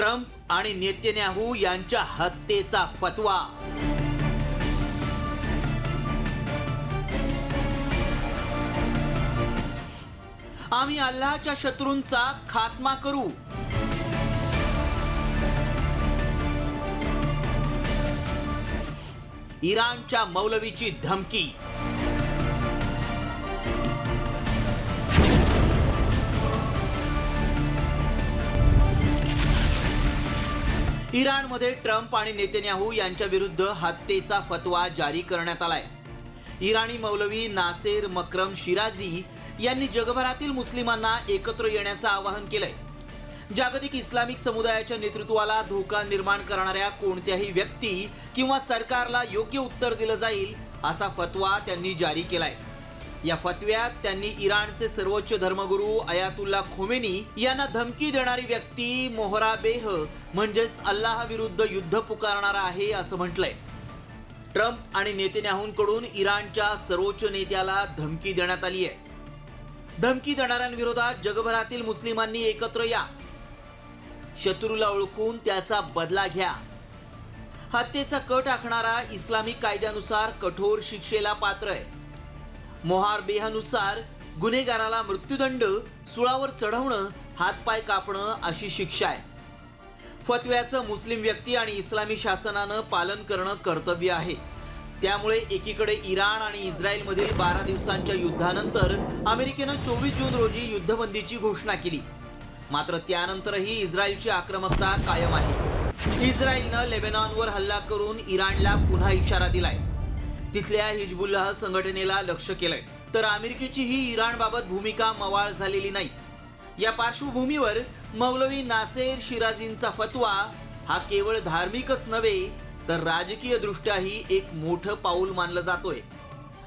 Trump आणि Netanyahu यांच्या हत्येचा फतवा. आम्ही अल्लाहच्या शत्रूंचा खात्मा करू. इराणच्या मौलवीची धमकी. इराणमध्ये ट्रम्प आणि नेतन्याहू यांच्या विरुद्ध हत्येचा फतवा जारी करण्यात आलाय. इराणी मौलवी नासेर मक्रम शिराजी यांनी जगभरातील मुस्लिमांना एकत्र येण्याचं आवाहन केलंय. जागतिक इस्लामिक समुदायाच्या नेतृत्वाला धोका निर्माण करणाऱ्या कोणत्याही व्यक्ती किंवा सरकारला योग्य उत्तर दिलं जाईल असा फतवा त्यांनी जारी केलाय. या फतव्यात त्यांनी इराणचे सर्वोच्च धर्मगुरू अयातुल्ला खोमेनी यांना धमकी देणारी व्यक्ती मोहराबेह म्हणजेच अल्लाह विरुद्ध युद्ध पुकारणारा आहे असं म्हटलंय. ट्रम्प आणि नेतन्याहूंकडून इराणच्या सर्वोच्च नेत्याला धमकी देण्यात आली आहे. धमकी देणाऱ्यांविरोधात जगभरातील मुस्लिमांनी एकत्र या. शत्रूला ओळखून त्याचा बदला घ्या. हत्येचा कट आखणारा इस्लामिक कायद्यानुसार कठोर शिक्षेला पात्र आहे. मोहार बेहानुसार गुन्हेगाराला मृत्यूदंड सुळावर चढवणं हातपाय कापणं अशी शिक्षा आहे. फतव्याचं मुस्लिम व्यक्ती आणि इस्लामी शासनानं पालन करणं कर्तव्य आहे. त्यामुळे एकीकडे इराण आणि इस्रायलमधील बारा दिवसांच्या युद्धानंतर अमेरिकेनं चोवीस जून रोजी युद्धबंदीची घोषणा केली. मात्र त्यानंतरही इस्रायलची आक्रमकता कायम आहे. इस्रायलनं लेबेनॉनवर हल्ला करून इराणला पुन्हा इशारा दिलाय. तिथल्या हिजबुल्लाह संघटनेला लक्ष केलंय. तर अमेरिकेची ही इराणबाबत भूमिका मवाळ झालेली नाही. या पार्श्वभूमीवर मौलवी नासेर शिराजींचा फतवा हा केवळ धार्मिकच नव्हे तर राजकीय दृष्ट्याही एक मोठं पाऊल मानलं जातोय.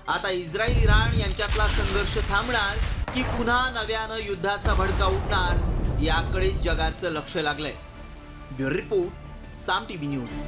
आता इस्रायल इराण यांच्यातला संघर्ष थांबणार की पुन्हा नव्यानं युद्धाचा भडका उठणार याकडे जगाचं लक्ष लागलंय. Bureau report Saam TV news.